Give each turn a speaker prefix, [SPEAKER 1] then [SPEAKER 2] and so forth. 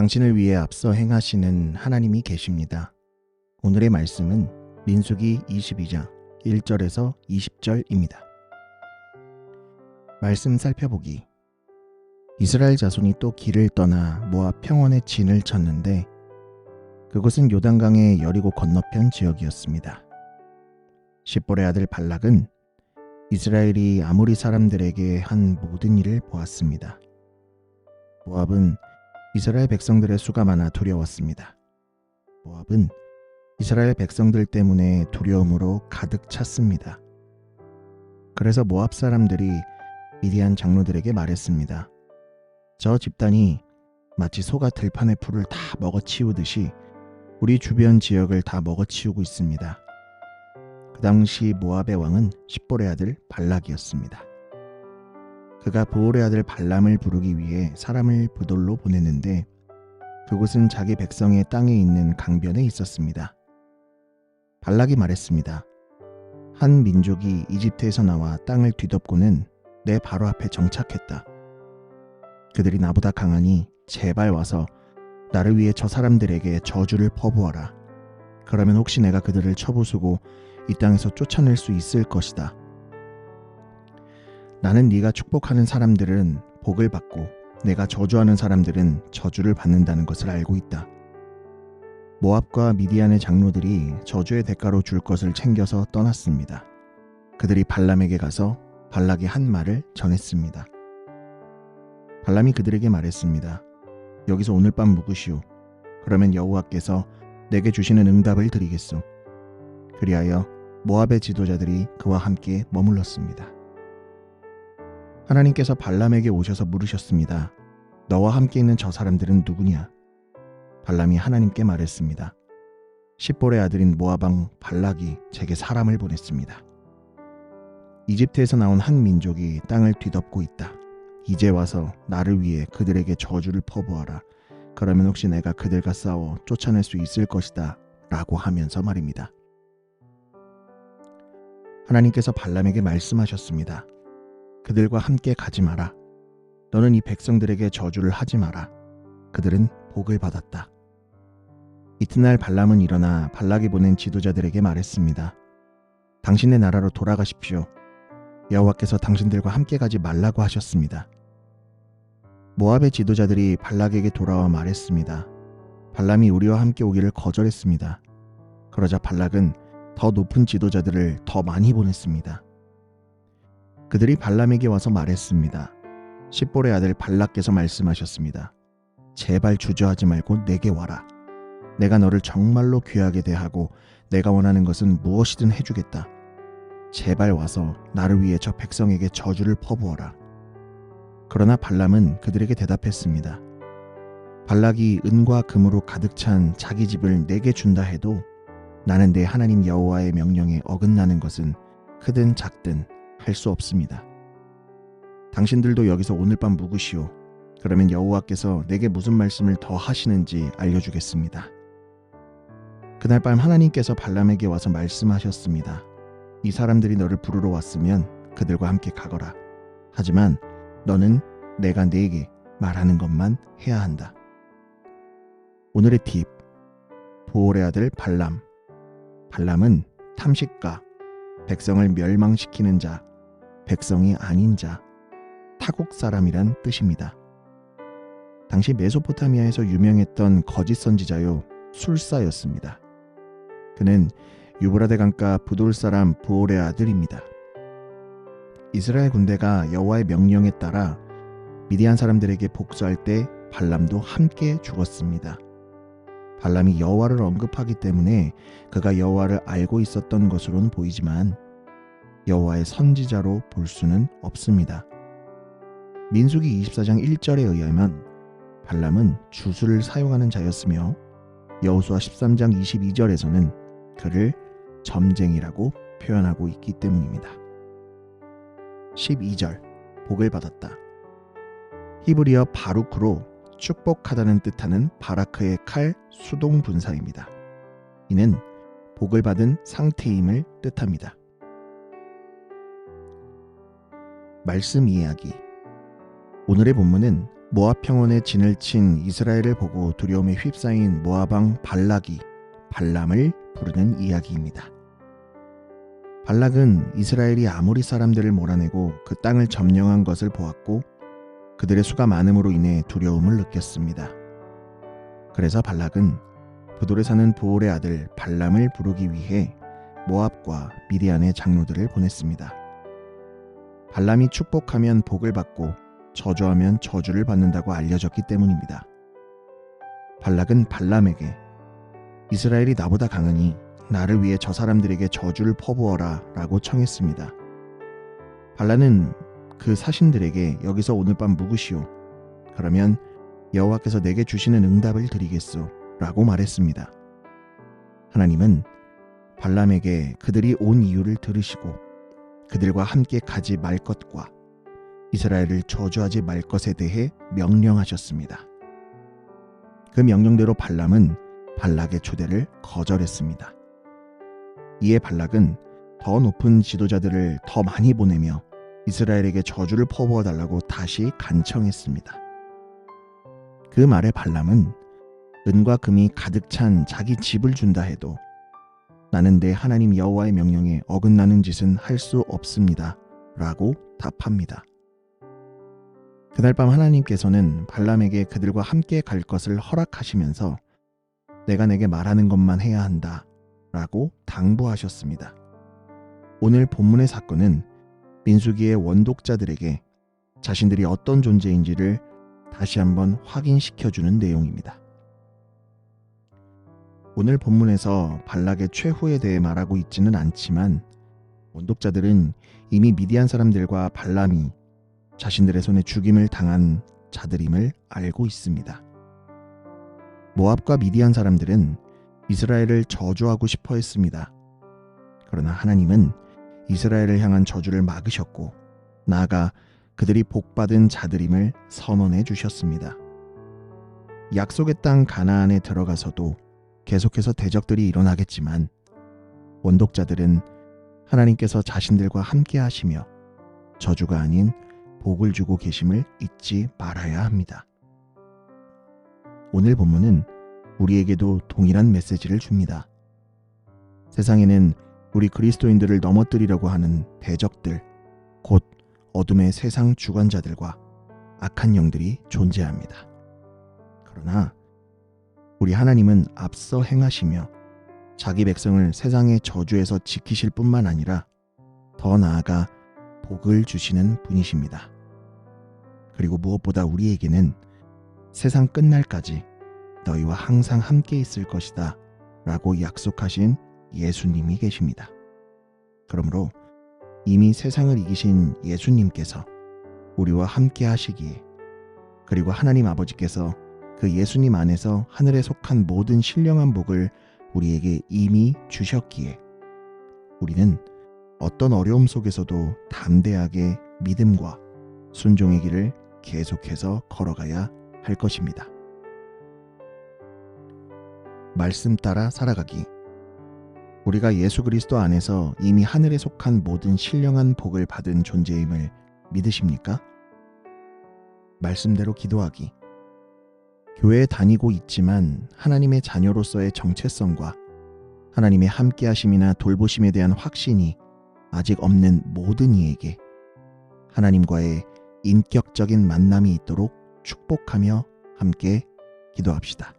[SPEAKER 1] 당신을 위해 앞서 행하시는 하나님이 계십니다. 오늘의 말씀은 민수기 22장 1절에서 20절입니다. 말씀 살펴보기. 이스라엘 자손이 또 길을 떠나 모압 평원의 진을 쳤는데 그곳은 요단강의 여리고 건너편 지역이었습니다. 십볼의 아들 발락은 이스라엘이 아무리 사람들에게 한 모든 일을 보았습니다. 모압은 이스라엘 백성들의 수가 많아 두려웠습니다. 모압은 이스라엘 백성들 때문에 두려움으로 가득 찼습니다. 그래서 모압 사람들이 미디안 장로들에게 말했습니다. 저 집단이 마치 소가 들판의 풀을 다 먹어치우듯이 우리 주변 지역을 다 먹어치우고 있습니다. 그 당시 모압의 왕은 십볼의 아들 발락이었습니다. 그가 보올의 아들 발람을 부르기 위해 사람을 부돌로 보냈는데 그곳은 자기 백성의 땅에 있는 강변에 있었습니다. 발락이 말했습니다. 한 민족이 이집트에서 나와 땅을 뒤덮고는 내 바로 앞에 정착했다. 그들이 나보다 강하니 제발 와서 나를 위해 저 사람들에게 저주를 퍼부어라. 그러면 혹시 내가 그들을 쳐부수고 이 땅에서 쫓아낼 수 있을 것이다. 나는 네가 축복하는 사람들은 복을 받고 내가 저주하는 사람들은 저주를 받는다는 것을 알고 있다. 모압과 미디안의 장로들이 저주의 대가로 줄 것을 챙겨서 떠났습니다. 그들이 발람에게 가서 발락이 한 말을 전했습니다. 발람이 그들에게 말했습니다. 여기서 오늘 밤 묵으시오. 그러면 여호와께서 내게 주시는 응답을 드리겠소. 그리하여 모압의 지도자들이 그와 함께 머물렀습니다. 하나님께서 발람에게 오셔서 물으셨습니다. 너와 함께 있는 저 사람들은 누구냐? 발람이 하나님께 말했습니다. 십볼의 아들인 모아방 발락이 제게 사람을 보냈습니다. 이집트에서 나온 한 민족이 땅을 뒤덮고 있다. 이제 와서 나를 위해 그들에게 저주를 퍼부어라. 그러면 혹시 내가 그들과 싸워 쫓아낼 수 있을 것이다. 라고 하면서 말입니다. 하나님께서 발람에게 말씀하셨습니다. 그들과 함께 가지 마라. 너는 이 백성들에게 저주를 하지 마라. 그들은 복을 받았다. 이튿날 발람은 일어나 발락이 보낸 지도자들에게 말했습니다. 당신의 나라로 돌아가십시오. 여호와께서 당신들과 함께 가지 말라고 하셨습니다. 모압의 지도자들이 발락에게 돌아와 말했습니다. 발람이 우리와 함께 오기를 거절했습니다. 그러자 발락은 더 높은 지도자들을 더 많이 보냈습니다. 그들이 발람에게 와서 말했습니다. 십볼의 아들 발락께서 말씀하셨습니다. 제발 주저하지 말고 내게 와라. 내가 너를 정말로 귀하게 대하고 내가 원하는 것은 무엇이든 해주겠다. 제발 와서 나를 위해 저 백성에게 저주를 퍼부어라. 그러나 발람은 그들에게 대답했습니다. 발락이 은과 금으로 가득 찬 자기 집을 내게 준다 해도 나는 내 하나님 여호와의 명령에 어긋나는 것은 크든 작든 할 수 없습니다. 당신들도 여기서 오늘 밤 묵으시오. 그러면 여호와께서 내게 무슨 말씀을 더 하시는지 알려주겠습니다. 그날 밤 하나님께서 발람에게 와서 말씀하셨습니다. 이 사람들이 너를 부르러 왔으면 그들과 함께 가거라. 하지만 너는 내가 네게 말하는 것만 해야 한다. 오늘의 팁. 보올의 아들 발람. 발람은 탐식가, 백성을 멸망시키는 자, 백성이 아닌 자, 타국 사람이란 뜻입니다. 당시 메소포타미아에서 유명했던 거짓 선지자요 술사였습니다. 그는 유브라데 강가 부돌 사람 부올의 아들입니다. 이스라엘 군대가 여호와의 명령에 따라 미디안 사람들에게 복수할 때 발람도 함께 죽었습니다. 발람이 여호와를 언급하기 때문에 그가 여호와를 알고 있었던 것으로는 보이지만 여호와의 선지자로 볼 수는 없습니다. 민수기 24장 1절에 의하면 발람은 주술을 사용하는 자였으며 여호수아 13장 22절에서는 그를 점쟁이라고 표현하고 있기 때문입니다. 12절 복을 받았다. 히브리어 바루크로 축복하다는 뜻하는 바라크의 칼 수동 분사입니다. 이는 복을 받은 상태임을 뜻합니다. 말씀 이야기 오늘의 본문은 모압 평원에 진을 친 이스라엘을 보고 두려움에 휩싸인 모압 왕 발락이 발람을 부르는 이야기입니다. 발락은 이스라엘이 아모리 사람들을 몰아내고 그 땅을 점령한 것을 보았고 그들의 수가 많음으로 인해 두려움을 느꼈습니다. 그래서 발락은 부돌에 사는 부올의 아들 발람을 부르기 위해 모압과 미디안의 장로들을 보냈습니다. 발람이 축복하면 복을 받고 저주하면 저주를 받는다고 알려졌기 때문입니다. 발락은 발람에게 이스라엘이 나보다 강하니 나를 위해 저 사람들에게 저주를 퍼부어라 라고 청했습니다. 발라는 그 사신들에게 여기서 오늘 밤 묵으시오. 그러면 여호와께서 내게 주시는 응답을 드리겠소 라고 말했습니다. 하나님은 발람에게 그들이 온 이유를 들으시고 그들과 함께 가지 말 것과 이스라엘을 저주하지 말 것에 대해 명령하셨습니다. 그 명령대로 발람은 발락의 초대를 거절했습니다. 이에 발락은 더 높은 지도자들을 더 많이 보내며 이스라엘에게 저주를 퍼부어 달라고 다시 간청했습니다. 그 말에 발람은 은과 금이 가득 찬 자기 집을 준다 해도 나는 내 하나님 여호와의 명령에 어긋나는 짓은 할 수 없습니다. 라고 답합니다. 그날 밤 하나님께서는 발람에게 그들과 함께 갈 것을 허락하시면서 내가 내게 말하는 것만 해야 한다. 라고 당부하셨습니다. 오늘 본문의 사건은 민수기의 원독자들에게 자신들이 어떤 존재인지를 다시 한번 확인시켜주는 내용입니다. 오늘 본문에서 발락의 최후에 대해 말하고 있지는 않지만 원독자들은 이미 미디안 사람들과 발람이 자신들의 손에 죽임을 당한 자들임을 알고 있습니다. 모압과 미디안 사람들은 이스라엘을 저주하고 싶어 했습니다. 그러나 하나님은 이스라엘을 향한 저주를 막으셨고 나아가 그들이 복받은 자들임을 선언해 주셨습니다. 약속의 땅 가나안에 들어가서도 계속해서 대적들이 일어나겠지만 원독자들은 하나님께서 자신들과 함께 하시며 저주가 아닌 복을 주고 계심을 잊지 말아야 합니다. 오늘 본문은 우리에게도 동일한 메시지를 줍니다. 세상에는 우리 그리스도인들을 넘어뜨리려고 하는 대적들, 곧 어둠의 세상 주관자들과 악한 영들이 존재합니다. 그러나 우리 하나님은 앞서 행하시며 자기 백성을 세상의 저주에서 지키실 뿐만 아니라 더 나아가 복을 주시는 분이십니다. 그리고 무엇보다 우리에게는 세상 끝날까지 너희와 항상 함께 있을 것이다 라고 약속하신 예수님이 계십니다. 그러므로 이미 세상을 이기신 예수님께서 우리와 함께 하시기에 그리고 하나님 아버지께서 그 예수님 안에서 하늘에 속한 모든 신령한 복을 우리에게 이미 주셨기에 우리는 어떤 어려움 속에서도 담대하게 믿음과 순종의 길을 계속해서 걸어가야 할 것입니다. 말씀 따라 살아가기. 우리가 예수 그리스도 안에서 이미 하늘에 속한 모든 신령한 복을 받은 존재임을 믿으십니까? 말씀대로 기도하기. 교회에 다니고 있지만 하나님의 자녀로서의 정체성과 하나님의 함께하심이나 돌보심에 대한 확신이 아직 없는 모든 이에게 하나님과의 인격적인 만남이 있도록 축복하며 함께 기도합시다.